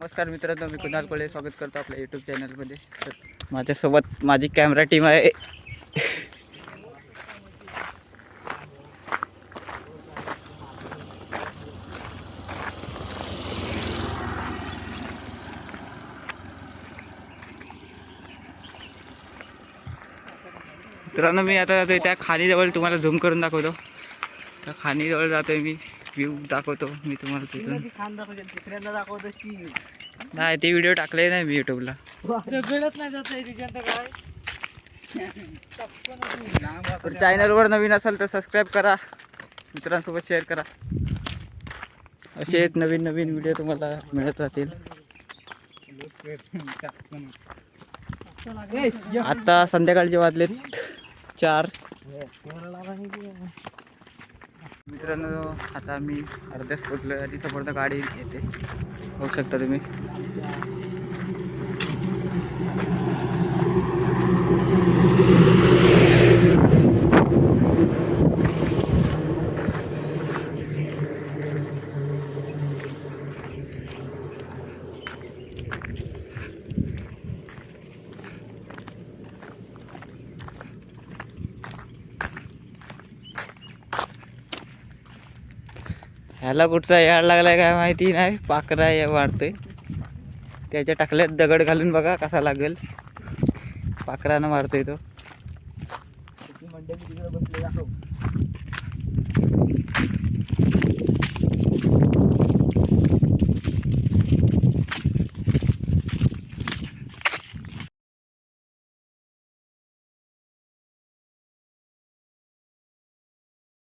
नमस्कार मित्रांनो मी कुणाल कोळे स्वागत करतो आपल्या यूट्यूब चॅनलमध्ये तर माझ्यासोबत माझी कॅमेरा टीम आहे. मित्रांनो मी आता त्या खाणीजवळ तुम्हाला झूम करून दाखवतो. त्या खाणीजवळ जातोय मी. व्ह्यू दाखवतो मी तुम्हाला तिथून. खान दाखवतो दुसऱ्यांदा दाखवतो शी नाही ते व्हिडिओ टाकले नाही मी यूट्यूबला मिळत नाही जात तिच्यात काय? तर चॅनलवर नवीन असाल तर सबस्क्राईब करा. मित्रांसोबत शेअर करा. असे नवीन नवीन व्हिडिओ तुम्हाला मिळत राहतील. आता संध्याकाळचे वाजलेत चार. मित्रांनो आता मी अर्ध्याच पोचलो आणि समोर गाडी येते. बघू शकता तुम्ही. ह्याला कुठचा याड लागलाय काय माहिती नाही. पाकरा या वाढतोय. त्याच्या टाकल्यात दगड घालून बघा कसा लागेल. पाकरानं मारतोय तो.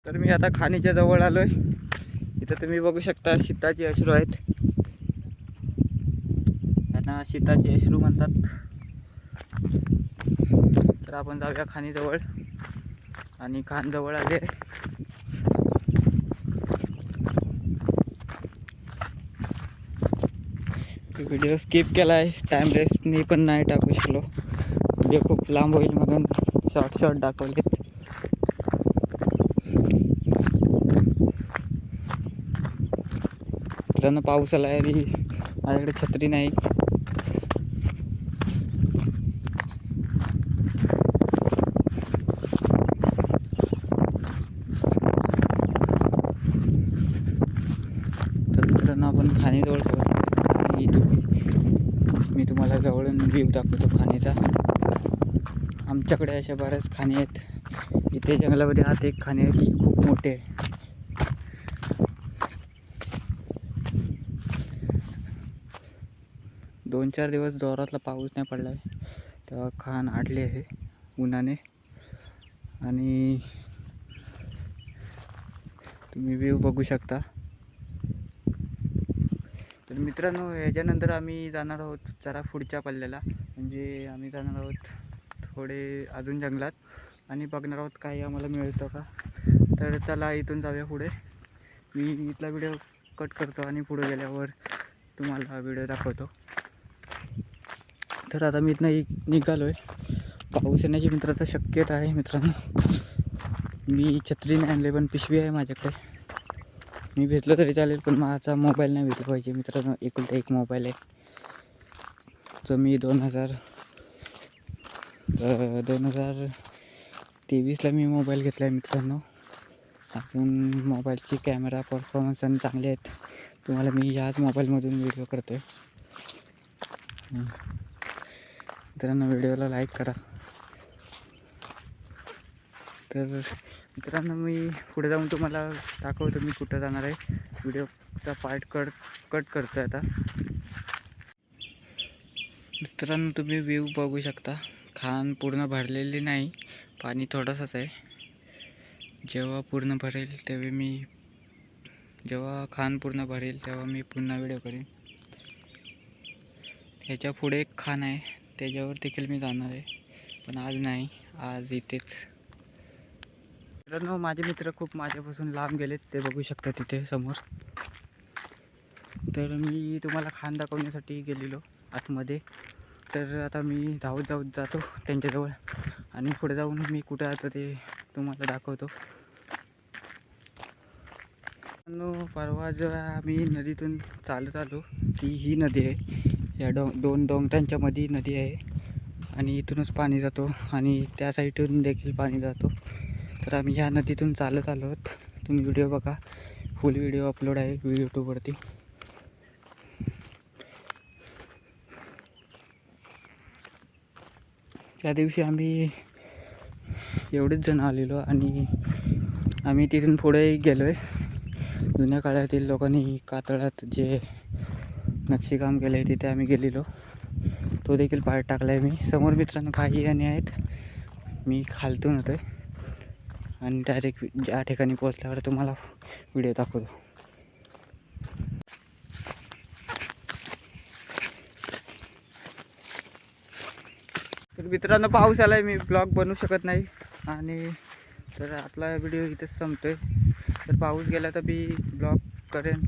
तर मी आता खाणीच्या जवळ आलोय. इथं तुम्ही बघू शकता शीताचे अश्रू आहेत. यांना शीताचे अश्रू म्हणतात. तर आपण जाऊया खाणीजवळ. आणि खानजवळ आले. व्हिडिओ स्किप केला आहे टाईमलेस मी पण नाही टाकू शकलो. व्हिडिओ खूप लांब होईल म्हणून शॉर्ट शॉर्ट दाखवलेत. मित्रांनो पाऊस आला आहे आणि माझ्याकडे छत्री नाही. तर मित्रांनो आपण खाणीजवळ पोहोचलो. आणि मी तुम्हाला जवळून व्ह्यू दाखवतो खाणीचा. आमच्याकडे अशा बऱ्याच खाणी आहेत. इथे जंगलामध्ये आत एक खाणी आहे ती खूप मोठी आहे. दोन चार दिवस जोरातला पाऊस नाही पडला आहे. तेव्हा खान आडली आहे उन्हाने. आणि तुम्ही व्ह्यू बघू शकता. तर मित्रांनो ह्याच्यानंतर आम्ही जाणार आहोत जरा पुढच्या पल्ल्याला. म्हणजे आम्ही जाणार आहोत थोडे अजून जंगलात. आणि बघणार आहोत काही आम्हाला मिळतं का. तर चला इथून जाऊया पुढे. मी इथला व्हिडिओ कट करतो आणि पुढे गेल्यावर तुम्हाला व्हिडिओ दाखवतो. तर आता मी इथनं निघालो आहे पाऊस येण्याची मित्राचं शक्यता आहे मित्रांनो. मी छत्री नाही आणले पण पिशवी आहे माझ्याकडे. मी भेटलो तरी चालेल पण माझा मोबाईल नाही भेटला पाहिजे मित्रांनो. एकुलता एक मोबाईल आहे. जो मी दोन हजार दोन हजार तेवीसला मी मोबाईल घेतला आहे मित्रांनो. अजून मोबाईलची कॅमेरा परफॉर्मन्स आणि चांगले आहेत. तुम्हाला मी ह्याच मोबाईलमधून व्हिडिओ करतो आहे मित्रांनो व्हिडिओला लाईक करा. तर मित्रांनो मी पुढे जाऊन तुम्हाला दाखवतो मी कुठं जाणार आहे. व्हिडिओचा पार्ट कट कट करतो आहे आता. मित्रांनो तुम्ही व्ह्यू बघू शकता. खान पूर्ण भरलेली नाही पाणी थोडंसंच आहे. जेव्हा पूर्ण भरेल तेव्हा मी जेव्हा खान पूर्ण भरेल तेव्हा मी पुन्हा व्हिडिओ करेन. ह्याच्या पुढे एक खान आहे. त्याच्यावर देखील मी जाणार आहे. पण आज नाही. आज इथेच. मित्रांनो माझे मित्र खूप माझ्यापासून लांब गेलेत. ते बघू शकता तिथे समोर. तर मी तुम्हाला खान दाखवण्यासाठी गेलेलो आतमध्ये. तर आता मी धावत धावत जातो त्यांच्याजवळ. आणि पुढे जाऊन मी कुठे आता ते तुम्हाला दाखवतो. परवा जेव्हा आम्ही नदीतून चालत आलो ती ही नदी आहे. या डों दोन डोंगरांच्या मध्ये नदी आहे. आणि इथूनच पाणी जातो आणि त्या साईडून देखील पाणी जातो. तर आम्ही ह्या नदीतून चालत आलो आहोत. तुम्ही व्हिडिओ बघा. फुल व्हिडिओ अपलोड आहे यूट्यूबवरती त्या दिवशी आम्ही एवढेच जण आलेलो आणि आम्ही तिथून पुढे गेलो आहे जुन्या काळातील लोकांनी कातळात जे नक्षीकाम केलं आहे तिथे आम्ही गेलेलो. तो देखील पार्ट टाकला आहे मी. समोर मित्रांनो काही आणि आहेत. मी खालतून होतो आहे आणि डायरेक्ट ज्या ठिकाणी पोहोचल्यावर तुम्हाला व्हिडिओ दाखवतो. तर मित्रांनो पाऊस आला आहे मी ब्लॉग बनवू शकत नाही. आणि तर आपला व्हिडिओ इथेच आहे तर पाऊस गेला तर मी ब्लॉग करेन.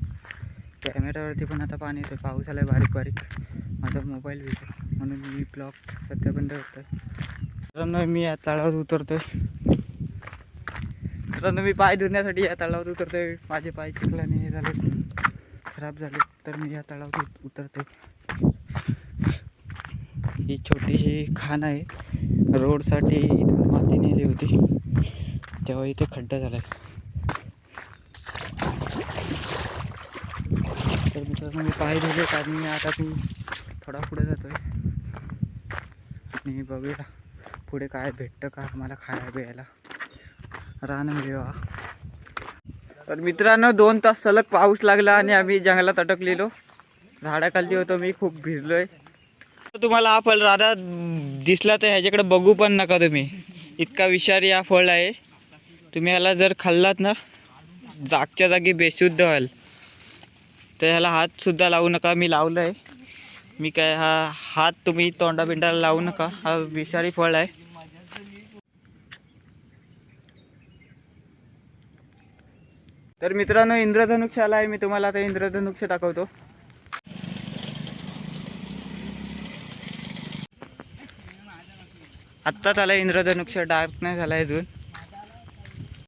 कॅमेरावरती पण आता पाणी येतं पाऊस आला आहे बारीक बारीक. माझा मोबाईल व्हिडिओ म्हणून मी ब्लॉग सध्या बंद करतो मित्रांनो मी या तळावर उतरतोय. मित्रांनो मी पाय धुण्यासाठी या तळावर उतरतोय. माझे पाय चिखलाने हे झाले खराब झाले तर मी या तळावर उतरतो उतरतोय. ही छोटीशी खाण आहे. रोडसाठी इथून माती नेली होती. तेव्हा इथे खड्डा झाला आहे तर मित्रांनो मी पाय धुले आणि आता तू थोडा पुढे जातो आहे आणि बघूया पुढे काय भेटतं का मला खायला प्यायला. रान म्हणजे मिळवा तर मित्रांनो दोन तास सलग पाऊस लागला आणि आम्ही जंगलात अटकलेलो. झाडाखाली होतो मी खूप भिजलोय. तुम्हाला हा फळ राधा दिसला तर ह्याच्याकडे बघू पण नका तुम्ही. इतका विषारी हा फळ आहे. तुम्ही ह्याला जर खाल्लात ना जागच्या जागी बेशुद्ध व्हाल. तर ह्याला हातसुद्धा लावू नका मी लावलं आहे मी काय हा हात तुम्ही तोंडाबिंडाला लावू नका हा विषारी फळ आहे. तर मित्रांनो इंद्रधनुक्ष आला आहे मी तुम्हाला आता इंद्रधनुक्ष दाखवतो. आत्ताच आला इंद्रधनुक्ष डार्क नाही झाला अजून.